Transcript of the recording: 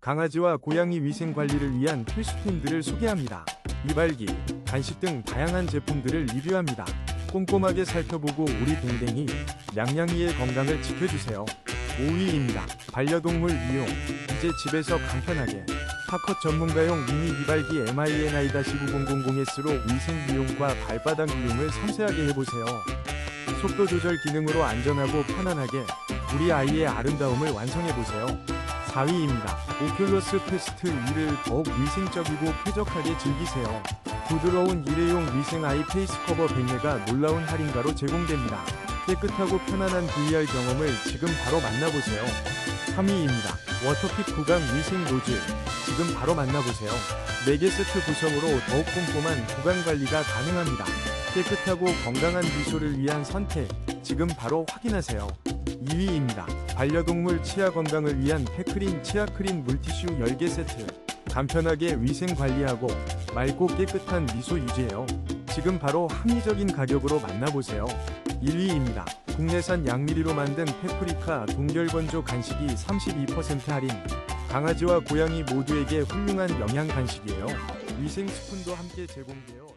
강아지와 고양이 위생 관리를 위한 필수품들을 소개합니다. 이발기, 간식 등 다양한 제품들을 리뷰합니다. 꼼꼼하게 살펴보고 우리 댕댕이, 냥냥이의 건강을 지켜주세요. 5위입니다. 반려동물 이용. 이제 집에서 간편하게 파컷 전문가용 미니 이발기 MINI-9000S로 위생 비용과 발바닥 비용을 섬세하게 해보세요. 속도 조절 기능으로 안전하고 편안하게 우리 아이의 아름다움을 완성해보세요. 4위입니다. 오큘러스 퀘스트 2를 더욱 위생적이고 쾌적하게 즐기세요. 부드러운 일회용 위생 아이 페이스 커버 100개가 놀라운 할인가로 제공됩니다. 깨끗하고 편안한 VR 경험을 지금 바로 만나보세요. 3위입니다. 워터핏 구강 위생 노즐. 지금 바로 만나보세요. 4개 세트 구성으로 더욱 꼼꼼한 구강 관리가 가능합니다. 깨끗하고 건강한 미소를 위한 선택. 지금 바로 확인하세요. 2위입니다. 반려동물 치아 건강을 위한 페크린 치아크린 물티슈 10개 세트. 간편하게 위생 관리하고 맑고 깨끗한 미소 유지해요. 지금 바로 합리적인 가격으로 만나보세요. 1위입니다. 국내산 양미리로 만든 페프리카 동결건조 간식이 32% 할인. 강아지와 고양이 모두에게 훌륭한 영양 간식이에요. 위생 스푼도 함께 제공돼요.